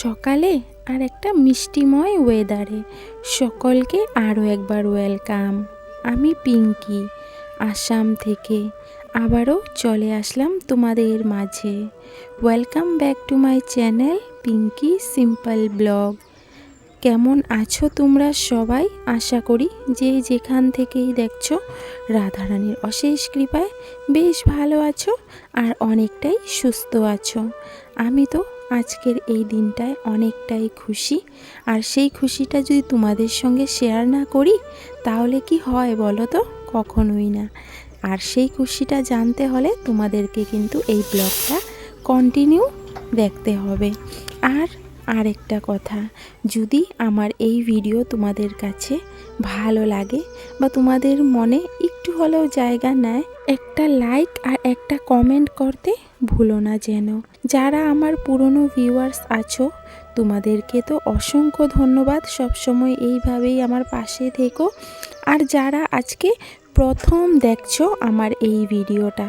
সকালে আর একটা মিষ্টিময় ওয়েদারে সকলকে আরও একবার ওয়েলকাম আমি পিঙ্কি, আসাম থেকে। আবারও চলে আসলাম তোমাদের মাঝে। Welcome back to my channel Pinky simple vlog কেমন আছো তোমরা সবাই? আশা করি যে যেখান থেকেই দেখছ, রাধারানীর অশেষ কৃপায় বেশ ভালো আছো আর অনেকটাই সুস্থ আছো। আমি তো আজকের এই দিনটায় অনেকটাই খুশি। আর সেই খুশিটা যদি তোমাদের সঙ্গে শেয়ার না করি, তাহলে কি হয় বলো তো? কখনোই না। আর সেই খুশিটা জানতে হলে তোমাদেরকে কিন্তু এই ব্লগটা কন্টিনিউ দেখতে হবে। আর আরেকটা কথা, যদি আমার এই ভিডিও তোমাদের কাছে ভালো লাগে বা তোমাদের মনে একটু হলেও জায়গা নেয়, একটা লাইক আর একটা কমেন্ট করতে ভুলো না যেন। যারা আমার পুরনো ভিউয়ার্স আছো, তোমাদেরকে তো অসংখ্য ধন্যবাদ। সবসময় এইভাবেই আমার পাশে থেকো। আর যারা আজকে প্রথম দেখছ আমার এই ভিডিওটা।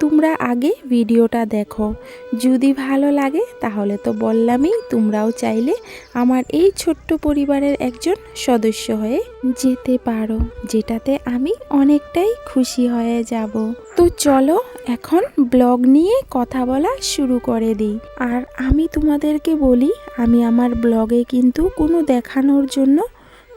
তোমরা আগে ভিডিওটা দেখো। যদি ভালো লাগে তাহলে তো বললামই, তোমরাও চাইলে আমার এই ছোট্ট পরিবারের একজন সদস্য হয়ে যেতে পারো, যেটাতে আমি অনেকটাই খুশি হয়ে যাব। তো চলো এখন ব্লগ নিয়ে কথা বলা শুরু করে দিই। আর আমি তোমাদেরকে বলি, আমি আমার ব্লগে কিন্তু কোনো দেখানোর জন্য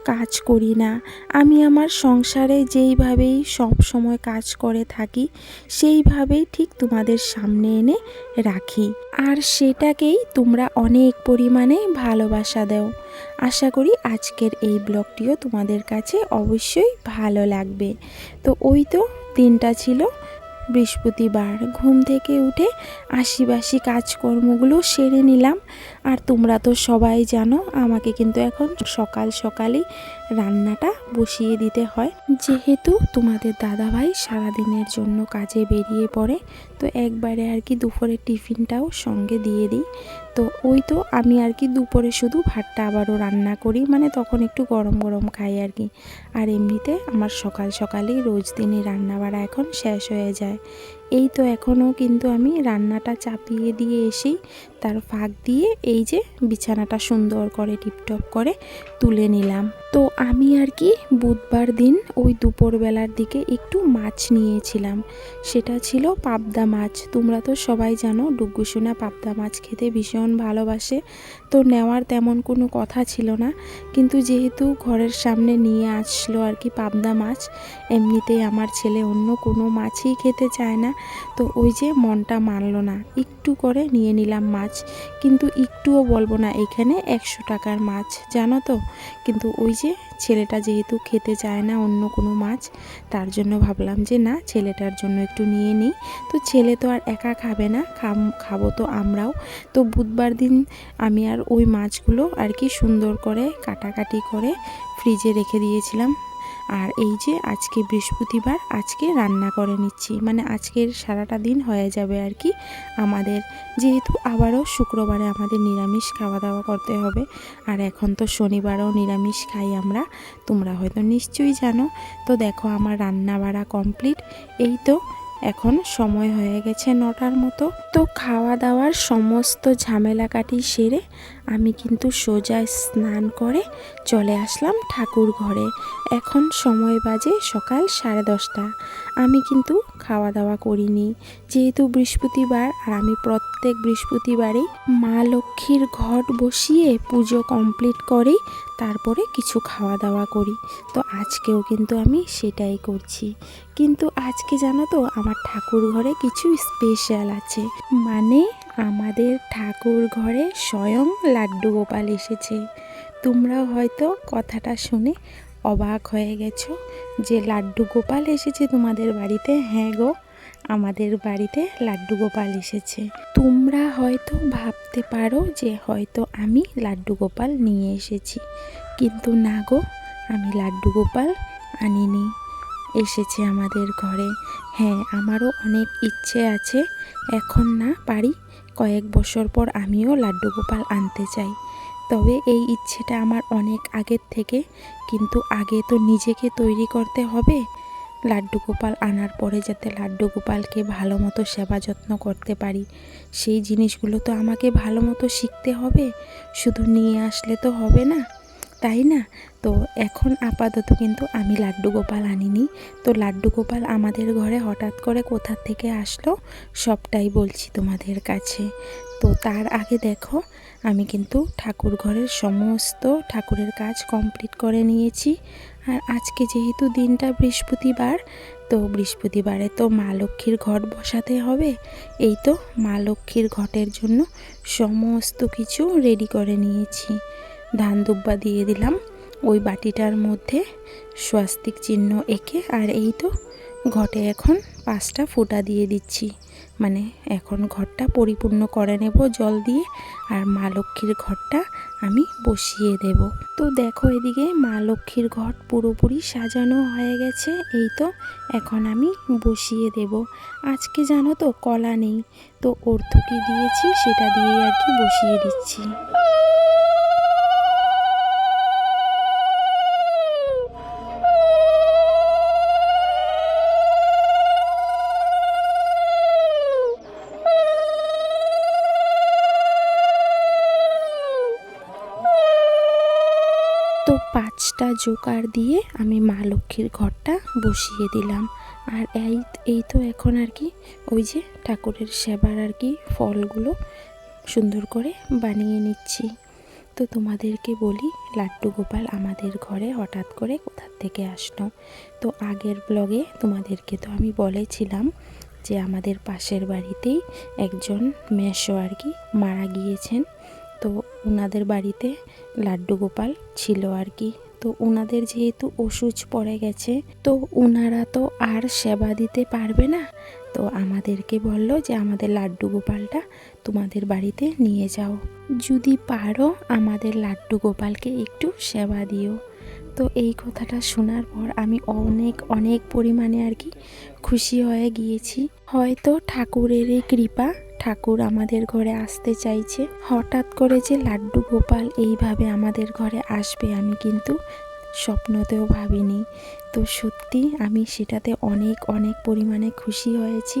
কাজ করি না। আমি আমার সংসারে যেইভাবেই সব সময় কাজ করে থাকি, সেইভাবেই ঠিক তোমাদের সামনে এনে রাখি। আর সেটাকেই তোমরা অনেক পরিমাণে ভালোবাসা দাও। আশা করি আজকের এই ব্লগটিও তোমাদের কাছে অবশ্যই ভালো লাগবে। তো ওই তো দিনটা ছিল। বৃহস্পতিবার। ঘুম থেকে উঠে আশিবাসি কাজকর্মগুলো সেরে নিলাম। আর তোমরা তো সবাই জানো, আমাকে কিন্তু এখন সকাল সকালই রান্নাটা বসিয়ে দিতে হয়। যেহেতু তোমাদের দাদাভাই সারাদিনের জন্য কাজে বেরিয়ে পড়ে, তো একবারে আর কি দুপুরের টিফিনটাও সঙ্গে দিয়ে দিই। তো ওই তো আমি আর কি দুপুরে শুধু ভাতটা আবারও রান্না করি মানে তখন একটু গরম গরম খাই আর কি। আর এমনিতে আমার সকাল সকালেই রোজ দিনই রান্না বাড়া এখন শেষ হয়ে যায়। এই তো এখনও কিন্তু আমি রান্নাটা চাপিয়ে দিয়ে এসেই তার ফাঁক দিয়ে এই যে বিছানাটা সুন্দর করে টিপটপ করে তুলে নিলাম। তো আমি আর কি বুধবার দিন ওই দুপুরবেলার দিকে একটু মাছ নিয়েছিলাম। সেটা ছিল পাবদা মাছ। তোমরা তো সবাই জানো, ডুগ্গুসোনা পাবদা মাছ খেতে ভীষণ ভালোবাসে। তো নেওয়ার তেমন কোনো কথা ছিল না। কিন্তু যেহেতু ঘরের সামনে নিয়ে আসলো আর কি পাবদা মাছ, এমনিতেই আমার ছেলে অন্য কোনো মাছই খেতে চায় না। তো ওই যে মনটা মানলো না। একটু করে নিয়ে নিলাম মাছ। কিন্তু একটুও বলব না, এখানে একশো টাকার মাছ, জানো তো? কিন্তু ওই যে ছেলেটা যেহেতু খেতে চায় না অন্য কোনো মাছ, তার জন্য ভাবলাম যে না, ছেলেটার জন্য একটু নিয়ে নিই। তো ছেলে তো আর একা খাবে না, খাম, খাব তো আমরাও। তো বুধবার দিন আমি আর ওই মাছগুলো আর কি সুন্দর করে কাটাকাটি করে ফ্রিজে রেখে দিয়েছিলাম। আর এই যে আজকে বৃহস্পতিবার, আজকে রান্না করে নিচ্ছি। মানে আজকের সারাটা দিন হয়ে যাবে আর কি। আমাদের যেহেতু আবারও শুক্রবারে আমাদের নিরামিষ খাওয়া দাওয়া করতে হবে। আর এখন তো শনিবারও নিরামিষ খাই আমরা। তোমরা হয়তো নিশ্চয়ই জানো। তো দেখো আমার রান্না বাড়া কমপ্লিট। এই তো এখন সময় হয়ে গেছে নটার মতো। তো খাওয়া দাওয়ার সমস্ত ঝামেলা কাটি সেরে আমি কিন্তু সোজা স্নান করে চলে আসলাম ঠাকুর ঘরে। এখন সময় বাজে সকাল সাড়ে দশটা। আমি কিন্তু খাওয়া দাওয়া করিনি। যেহেতু বৃহস্পতিবার আর আমি প্রত্যেক বৃহস্পতিবারই মা লক্ষ্মীর ঘট বসিয়ে পুজো কমপ্লিট করেই তারপরে কিছু খাওয়া দাওয়া করি। তো আজকেও কিন্তু আমি সেটাই করছি। কিন্তু আজকে জানো তো আমার ঠাকুর ঘরে কিছু স্পেশাল আছে। মানে আমাদের ঠাকুর ঘরে স্বয়ং লাড্ডু গোপাল এসেছে। তোমরা হয়তো কথাটা শুনে অবাক হয়ে গেছো যে লাড্ডু গোপাল এসেছে তোমাদের বাড়িতে। হ্যাঁ গো, আমাদের বাড়িতে লাড্ডু গোপাল এসেছে। তোমরা হয়তো ভাবতে পারো যে হয়তো আমি লাড্ডু গোপাল নিয়ে এসেছি। কিন্তু না গো, আমি লাড্ডু গোপাল আনিনি। এসেছে আমাদের ঘরে। হ্যাঁ আমারও অনেক ইচ্ছে আছে। এখন না পারি কয়েক বছর পর আমিও লাড্ডু গোপাল আনতে চাই। তবে এই ইচ্ছেটা আমার অনেক আগের থেকে, কিন্তু আগে তো নিজেকে তৈরি করতে হবে। লাড্ডু গোপাল আনার পরে যাতে লাড্ডু গোপালকে ভালো মতো সেবা যত্ন করতে পারি, সেই জিনিসগুলো তো আমাকে ভালো মতো শিখতে হবে। শুধু নিয়ে আসলে তো হবে না। তাই না? তো এখন আপাতত কিন্তু আমি লাড্ডু গোপাল আনিনি। তো লাড্ডু গোপাল আমাদের ঘরে হঠাৎ করে কোথা থেকে আসলো সবটাই বলছি তোমাদের কাছে। তো তার আগে দেখো, আমি কিন্তু ঠাকুর ঘরের সমস্ত ঠাকুরের কাজ কমপ্লিট করে নিয়েছি। আর আজকে যেহেতু দিনটা বৃহস্পতিবার, তো বৃহস্পতিবারে তো মা লক্ষ্মীর ঘট বসাতে হবে। এই তো মা লক্ষ্মীর ঘটের জন্য সমস্ত কিছু রেডি করে নিয়েছি। ধান দুব্বা দিয়ে দিলাম। ওই বাটিটার মধ্যে স্বাস্তিক চিহ্ন এঁকে, আর এই তো ঘটে এখন পাঁচটা ফুটা দিয়ে দিচ্ছি। মানে এখন ঘরটা পরিপূর্ণ করে নেব জল দিয়ে, আর মা লক্ষ্মীর ঘরটা আমি বসিয়ে দেব। তো দেখো এদিকে মা লক্ষ্মীর ঘট পুরোপুরি সাজানো হয়ে গেছে, এই তো এখন আমি বসিয়ে দেব। আজকে জানো তো কলা নেই, তো অর্থকি দিয়েছি, সেটা দিয়ে আর কি বসিয়ে দিচ্ছি তো পাঁচটা জোকার দিয়ে আমি মা লক্ষ্মীর ঘরটা বসিয়ে দিলাম। আর এই এই তো এখন আর কি, ওই যে ঠাকুরের সেবার আর কি ফলগুলো সুন্দর করে বানিয়ে নিচ্ছি। তো তোমাদেরকে বলি লাড্ডু গোপাল আমাদের ঘরে হঠাৎ করে কোথার থেকে আসলো? তো আগের ব্লগে তোমাদেরকে তো আমি বলেছিলাম যে আমাদের পাশের বাড়িতেই একজন মেশো আর কি মারা গিয়েছেন। তো ওনাদের বাড়িতে লাড্ডু গোপাল ছিল আর কি। তো ওনাদের যেহেতু ওষুধ পড়ে গেছে, তো ওনারা তো আর সেবা দিতে পারবে না। তো আমাদেরকে বলল যে, আমাদের লাড্ডু গোপালটা তোমাদের বাড়িতে নিয়ে যাও। যদি পারো আমাদের লাড্ডু গোপালকে একটু সেবা দিও। তো এই কথাটা শোনার পর আমি অনেক অনেক পরিমাণে আর কি খুশি হয়ে গিয়েছি। হয়তো ঠাকুরেরই কৃপা ঠাকুর আমাদের ঘরে আসতে চাইছে। হঠাৎ করে যে লাড্ডু গোপাল এইভাবে আমাদের ঘরে আসবে, আমি কিন্তু স্বপ্নতেও ভাবিনি। তো সত্যি আমি সেটাতে অনেক অনেক পরিমাণে খুশি হয়েছি।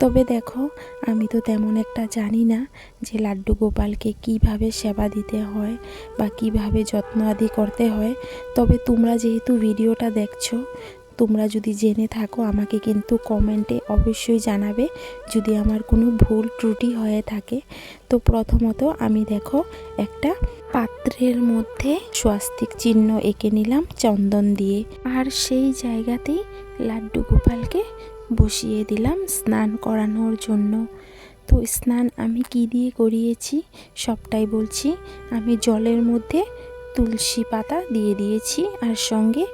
তবে দেখো, আমি তো তেমন একটা জানি না যে লাড্ডু গোপালকে কীভাবে সেবা দিতে হয় বা কীভাবে যত্ন আদি করতে হয়। তবে তোমরা যেহেতু ভিডিওটা দেখছ তোমরা যদি জেনে থাকো, আমাকে কিন্তু কমেন্টে অবশ্যই জানাবে যদি আমার কোনো ভুল ত্রুটি হয়ে থাকে। তো প্রথমত আমি দেখো, একটা পাত্রের মধ্যে স্বাস্তিক চিহ্ন এঁকে নিলাম চন্দন দিয়ে। আর সেই জায়গাতেই লাড্ডু গোপালকে বসিয়ে দিলাম স্নান করানোর জন্য। তো স্নান আমি কি দিয়ে করিয়েছি? সবটাই বলছি, আমি জলের মধ্যে তুলসী পাতা দিয়ে দিয়েছি আর সঙ্গে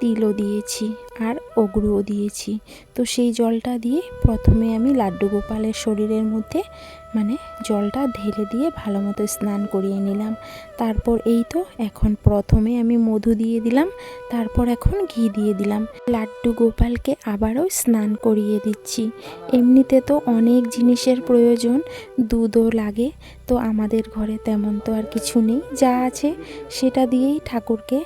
তিলও দিয়েছি। আর অগ্রুও দিয়েছি। তো সেই জলটা দিয়ে প্রথমে আমি লাড্ডু গোপালের শরীরের মধ্যে মানে জলটা ঢেলে দিয়ে ভালো মতো স্নান করিয়ে নিলাম। তারপর এই তো এখন প্রথমে আমি মধু দিয়ে দিলাম, তারপর এখন ঘি দিয়ে দিলাম। লাড্ডু গোপালকে আবারও স্নান করিয়ে দিচ্ছি। এমনিতে তো অনেক জিনিসের প্রয়োজন, দুধও লাগে, তো আমাদের ঘরে তেমন তো আর কিছু নেই। যা আছে সেটা দিয়েই ঠাকুরকে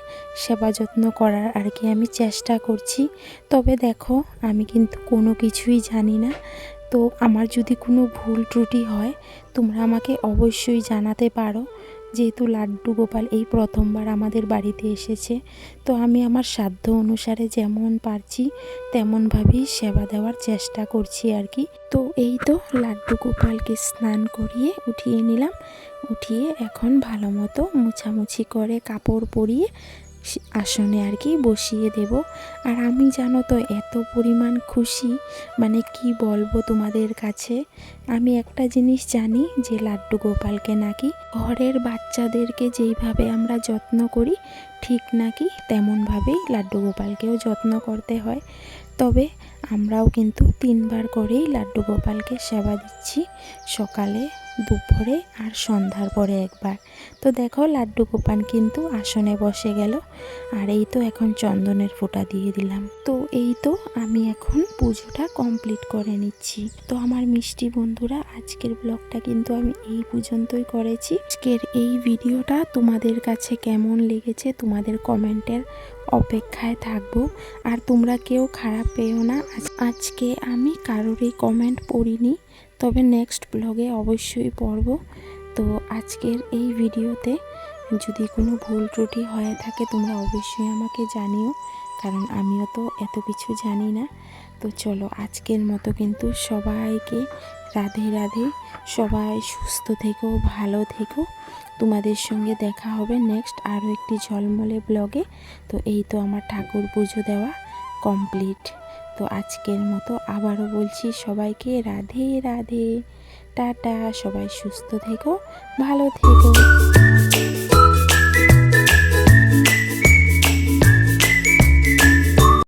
সেবা যত্ন করার আর কি আমি চেষ্টা করছি। তবে দেখো, আমি কিন্তু কোনো কিছুই জানি না। তো আমার যদি কোনো ভুল ত্রুটি হয়, তোমরা আমাকে অবশ্যই জানাতে পারো। যেহেতু লাড্ডু গোপাল এই প্রথমবার আমাদের বাড়িতে এসেছে, তো আমি আমার সাধ্য অনুসারে যেমন পারছি, তেমনভাবেই সেবা দেওয়ার চেষ্টা করছি আর কি। তো এই তো লাড্ডু গোপালকে স্নান করিয়ে উঠিয়ে নিলাম। উঠিয়ে এখন ভালো মতো মুছামুছি করে কাপড় পরিয়ে আসনে আর কি বসিয়ে দেব। আর আমি জানো তো এত পরিমাণ খুশি মানে কি বলব তোমাদের কাছে? আমি একটা জিনিস জানি যে লাড্ডু গোপালকে নাকি ঘরের বাচ্চাদেরকে যেইভাবে আমরা যত্ন করি, ঠিক নাকি তেমনভাবেই লাড্ডু গোপালকেও যত্ন করতে হয়। তবে আমরাও কিন্তু তিনবার করেই লাড্ডু গোপালকে সেবা দিচ্ছি সকালে দুপুরে আর সন্ধ্যার পরে একবার। তো দেখো, লাড্ডু গোপান কিন্তু আসনে বসে গেল। আর এই তো এখন চন্দনের ফোঁটা দিয়ে দিলাম। তো এই তো আমি এখন পুজোটা কমপ্লিট করে নিচ্ছি। তো আমার মিষ্টি বন্ধুরা, আজকের ব্লগটা কিন্তু আমি এই পর্যন্তই করেছি। আজকের এই ভিডিওটা তোমাদের কাছে কেমন লেগেছে তোমাদের কমেন্টের অপেক্ষায় থাকব। আর তোমরা কেউ খারাপ পেও না। আজ- আজকে আমি কারোরই কমেন্ট পড়িনি। তবে নেক্সট ব্লগে অবশ্যই পড়ব। তো আজকের এই ভিডিওতে যদি কোনো ভুল ত্রুটি হয়ে থাকে, তোমরা অবশ্যই আমাকে জানিও, কারণ আমিও তো এত কিছু জানি না। তো চলো আজকের মতো কিন্তু সবাইকে রাধে রাধে, সবাই সুস্থ থেকো, ভালো থেকো। তোমাদের সঙ্গে দেখা হবে নেক্সট আরও একটি ঝলমলে ব্লগে তো এই তো আমার ঠাকুর পুজো দেওয়া কমপ্লিট তো আজকের মতো আবারও বলছি সবাইকে রাধে রাধে। টাটা সবাই সুস্থ থেকো ভালো থেকো।